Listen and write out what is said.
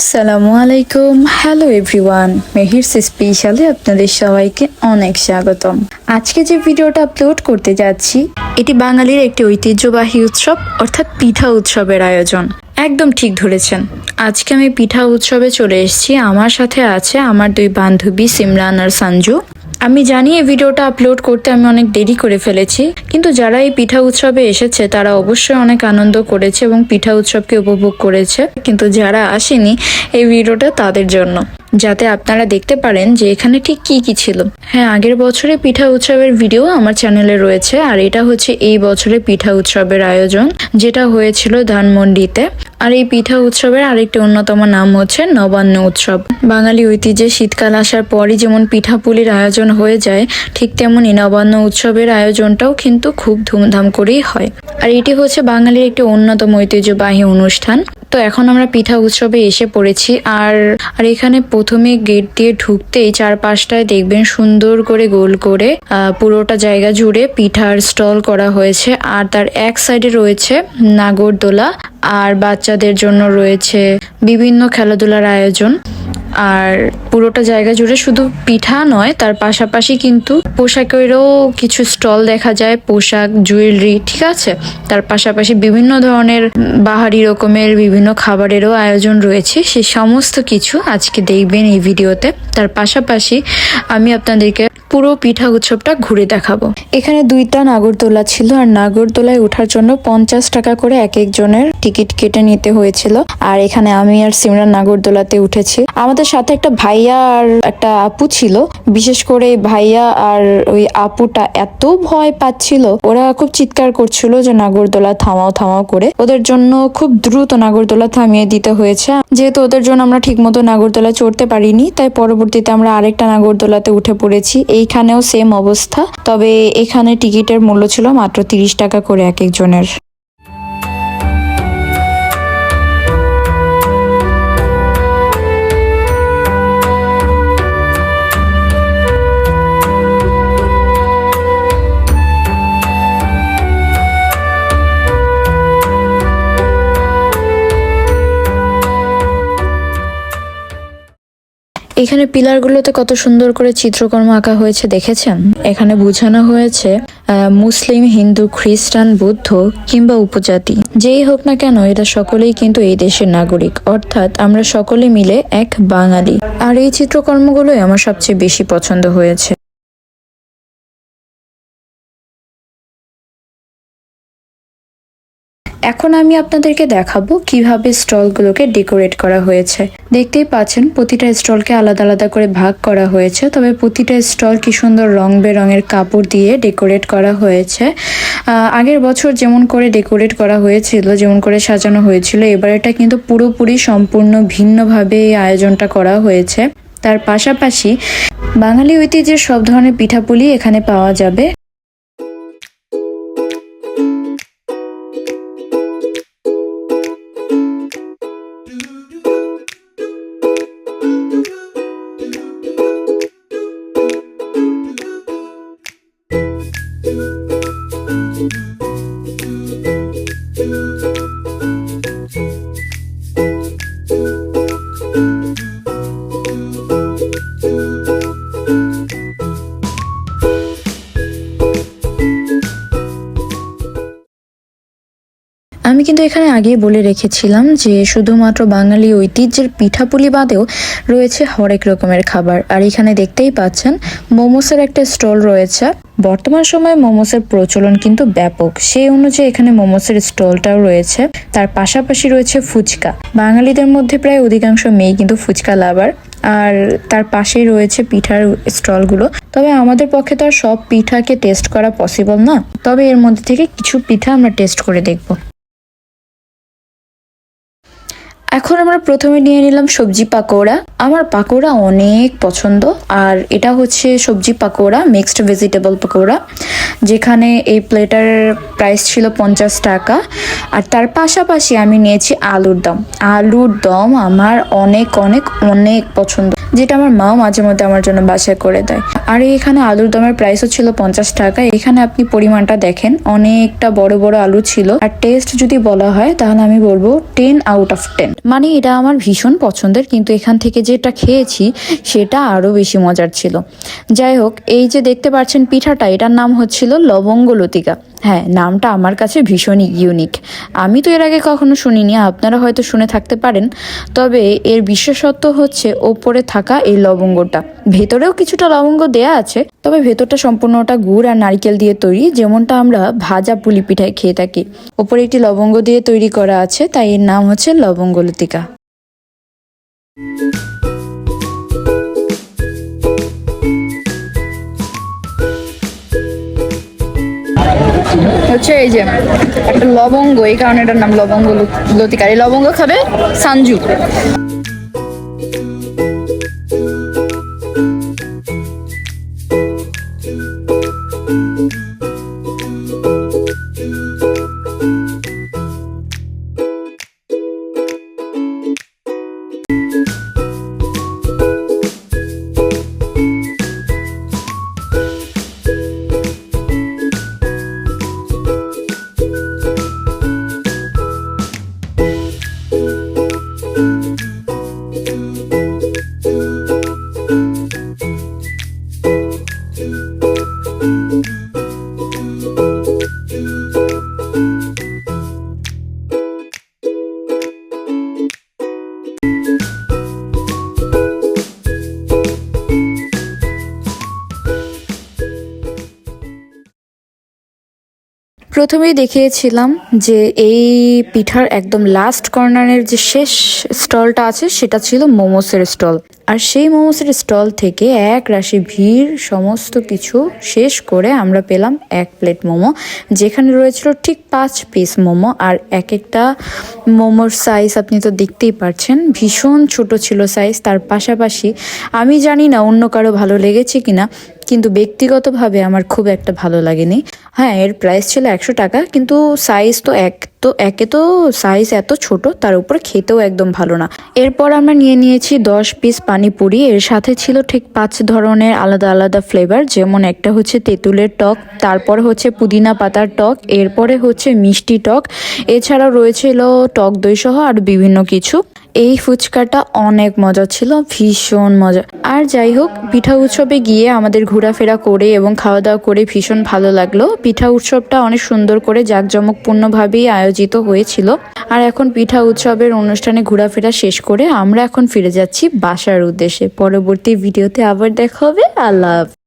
আসসালামু আলাইকুম। Hello everyone মেহিরস স্পেশালে আপনাদের সবাইকে অনেক স্বাগতম। আজকে যে ভিডিওটা আপলোড করতে যাচ্ছি, এটি বাঙালির একটি ঐতিহ্যবাহী উৎসব, অর্থাৎ পিঠা উৎসবের আয়োজন। একদম ঠিক ধরেছেন। আজকে আমি পিঠা উৎসবে চলে এসেছি। আমার সাথে আছে আমার দুই বান্ধবী, সিমরান আর সঞ্জু। আমি জানি এই ভিডিওটা আপলোড করতে আমি অনেক দেরি করে ফেলেছি, কিন্তু যারা এই পিঠা উৎসবে এসেছে, তারা অবশ্যই অনেক আনন্দ করেছে এবং পিঠা উৎসবকে উপভোগ করেছে। কিন্তু যারা আসেনি এই ভিডিওটা তাদের জন্য, যাতে আপনারা দেখতে পারেন যে এখানে ঠিক কি কি ছিল। হ্যাঁ আগের বছরে পিঠা উৎসবের ভিডিও আমার চ্যানেলে রয়েছে, আর এটা হচ্ছে এই বছরে পিঠা উৎসবের আয়োজন, যেটা হয়েছিল ধানমন্ডিতে। আর এই পিঠা উৎসবের আরেকটি অন্যতম নাম হচ্ছে নবান্ন উৎসব। বাঙালি ঐতিহ্যে শীতকাল আসার পরই যেমন পিঠাপুলির আয়োজন হয়ে যায়, ঠিক তেমনই নবান্ন উৎসবের আয়োজনটাও কিন্তু খুব ধুমধাম করেই হয়। আর এটি হচ্ছে বাঙালির একটি অন্যতম ঐতিহ্যবাহী অনুষ্ঠান। তো এখন আমরা পিঠা উৎসবে এসে পড়েছি আর আর এখানে প্রথমে গেট দিয়ে ঢুকতেই চারপাশটায় দেখবেন সুন্দর করে গোল করে পুরোটা জায়গা জুড়ে পিঠার স্টল করা হয়েছে আর তার এক সাইডে রয়েছে নাগরদোলা আর বাচ্চাদের জন্য রয়েছে বিভিন্ন খেলাধুলার আয়োজন। আর পুরোটা জায়গা জুড়ে শুধু পিঠা নয়, তার পাশাপাশি কিন্তু পোশাকেরও কিছু স্টল দেখা যায়, পোশাক, জুয়েলারি, ঠিক আছে? তার পাশাপাশি বিভিন্ন ধরনের বাহারি রকমের বিভিন্ন খাবারেরও আয়োজন রয়েছে, সে সমস্ত কিছু আজকে দেখবেন এই ভিডিওতে। তার পাশাপাশি আমি আপনাদেরকে পুরো পিঠা উৎসবটা ঘুরে দেখাবো। এখানে দুইটা নাগরদোলা ছিল আর নাগরদোলায় ওঠার জন্য পঞ্চাশ টাকা করে এক একজনের টিকিট কেটে নিতে হয়েছিল। আর এখানে আমি আর সিমরান নাগরদোলাতে উঠেছি। আমাদের সাথে একটা ভাইয়া আর একটা আপু ছিল। বিশেষ করে ভাইয়া আর ওই আপুটা এত ভয় পাচ্ছিল। ওরা খুব চিৎকার করছিল যে নাগরদোলা থামাও থামাও করে। ওদের জন্য খুব দ্রুত নাগরদোলা থামিয়ে দিতে হয়েছে। যেহেতু ওদের জন্য আমরা ঠিকমতো নাগরদোলা চড়তে পারিনি, তাই পরবর্তীতে আমরা আরেকটা নাগরদোলাতে উঠে পড়েছি। এইখানেও সেম অবস্থা। তবে এখানে টিকিটের মূল্য ছিল মাত্র তিরিশ টাকা করে এক একজনের। এখানে পিলারগুলোতে কত সুন্দর করে চিত্রকর্ম আঁকা হয়েছে দেখেছেন? এখানে বোঝানো হয়েছে মুসলিম, হিন্দু, খ্রিস্টান, বুদ্ধ কিংবা উপজাতি। যেই হোক না কেন, এরা সকলেই কিন্তু এই দেশের নাগরিক। অর্থাৎ আমরা সকলে মিলে এক বাঙালি। আর এই চিত্রকর্মগুলোই আমার সবচেয়ে বেশি পছন্দ হয়েছে। এখন আমি আপনাদেরকে দেখাবো কীভাবে স্টলগুলোকে ডেকোরেট করা হয়েছে। দেখতেই পাচ্ছেন, প্রতিটা স্টলকে আলাদা আলাদা করে ভাগ করা হয়েছে, তবে প্রতিটা স্টল কি সুন্দর রং বেরঙের কাপড় দিয়ে ডেকোরেট করা হয়েছে। আগের বছর যেমন করে ডেকোরেট করা হয়েছিল, যেমন করে সাজানো হয়েছিল, এবার এটা কিন্তু পুরোপুরি সম্পূর্ণ ভিন্নভাবে এই আয়োজনটা করা হয়েছে। তার পাশাপাশি বাঙালি ঐতিহ্যের সব ধরনের পিঠাপুলি এখানে পাওয়া যাবে। আমি কিন্তু এখানে আগেই বলে রেখেছিলাম যে শুধুমাত্র বাঙালি ঐতিহ্যের পিঠাপুলি বাদেও রয়েছে হরেক রকমের খাবার। আর এখানে দেখতেই পাচ্ছেন, মোমোসের একটা স্টল রয়েছে। বর্তমান সময়ে মোমোসের প্রচলন কিন্তু ব্যাপক। সেই অনুযায়ী এখানে মোমোসের স্টলটাও রয়েছে। তার পাশাপাশি রয়েছে ফুচকা। বাঙালিদের মধ্যে প্রায় অধিকাংশ মেয়ে কিন্তু ফুচকা লাভার। আর তার পাশেই রয়েছে পিঠার স্টলগুলো। তবে আমাদের পক্ষে তো আর সব পিঠাকে টেস্ট করা পসিবল না। তবে এর মধ্যে থেকে কিছু পিঠা আমরা টেস্ট করে দেখব। এখন আমরা প্রথমে নিয়ে নিলাম সবজি পাকোড়া। আমার পাকোড়া অনেক পছন্দ। আর এটা হচ্ছে সবজি পাকোড়া মিক্সড ভেজিটেবল পাকোড়া, যেখানে এই প্লেটার প্রাইস ছিল পঞ্চাশ টাকা। আর তার পাশাপাশি আমি নিয়েছি আলুর দম। আলুর দম আমার অনেক অনেক অনেক পছন্দ। যেটা আমার মাও মাঝে মধ্যে আমার জন্য বাসায় করে দেয়। আর এখানে আলুর দমের প্রাইসও ছিল পঞ্চাশ টাকা। এখানে আপনি পরিমাণটা দেখেন। অনেকটা বড় বড় আলু ছিল। আর টেস্ট যদি বলা হয়, তাহলে আমি বলব টেন আউট অফ টেন মানে এটা আমার ভীষণ পছন্দের, কিন্তু এখান থেকে যেটা খেয়েছি, সেটা আরও বেশি মজার ছিল। যাই হোক, এই যে দেখতে পাচ্ছেন পিঠাটা, এটার নাম হচ্ছিল লবঙ্গ লতিকা। হ্যাঁ নামটা আমার কাছে ভীষণই ইউনিক আমি তো এর আগে কখনো শুনিনি, আপনারা হয়তো শুনে থাকতে পারেন। তবে এর বিশেষত্ব হচ্ছে ওপরে থাকা এই লবঙ্গটা। ভেতরেও কিছুটা লবঙ্গ দেয়া আছে, তবে ভেতরটা সম্পূর্ণটা গুড় আর নারকেল দিয়ে তৈরি, যেমনটা আমরা ভাজা পুলি পিঠায় খেয়ে থাকি। ওপরে একটি লবঙ্গ দিয়ে তৈরি করা আছে, তাই এর নাম হচ্ছে লবঙ্গ হচ্ছে এই যে একটা লবঙ্গ, এই কারণে এটার নাম লবঙ্গ লতিকার। এই লবঙ্গ খাবে সানজু। প্রথমেই দেখিয়েছিলাম যে এই পিঠার একদম লাস্ট কর্নারের যে শেষ স্টলটা আছে, সেটা ছিল মোমোসের স্টল। আর সেই মোমোসের স্টল থেকে এক রাশি ভিড় সমস্ত কিছু শেষ করে আমরা পেলাম এক প্লেট মোমো, যেখানে রয়েছিল ঠিক পাঁচ পিস মোমো। আর এক একটা মোমোর সাইজ আপনি তো দেখতেই পারছেন, ভীষণ ছোট ছিল সাইজ তার পাশাপাশি আমি জানি না অন্য কারও ভালো লেগেছে কিনা কিন্তু ব্যক্তিগতভাবে আমার খুব একটা ভালো লাগেনি। হ্যাঁ এর প্রাইস ছিল একশো টাকা, কিন্তু সাইজ তো এক। তো একে তো সাইজ এত ছোট, তার উপর খেতেও একদম ভালো না। এরপর আমরা নিয়ে নিয়েছি দশ পিস পানিপুরি, এর সাথে ছিল ঠিক পাঁচ ধরনের আলাদা আলাদা ফ্লেভার যেমন একটা হচ্ছে তেঁতুলের টক, তারপর হচ্ছে পুদিনা পাতার টক, এরপরে হচ্ছে মিষ্টি টক, এছাড়াও রয়েছিল টক দই সহ আর বিভিন্ন কিছু। এই ফুচকাটা অনেক মজা ছিল, ভীষণ মজা। আর যাই হোক, পিঠা উৎসবে গিয়ে আমাদের ঘোরাফেরা করে এবং খাওয়া দাওয়া করে ভীষণ ভালো লাগল। পিঠা উৎসবটা অনেক সুন্দর করে জাঁকজমকপূর্ণভাবেই আয়োজিত হয়েছিল। আর এখন পিঠা উৎসবের অনুষ্ঠানে ঘোরাফেরা শেষ করে আমরা এখন ফিরে যাচ্ছি বাসার উদ্দেশ্যে। পরবর্তী ভিডিওতে আবার দেখা হবে। আল্লাহ।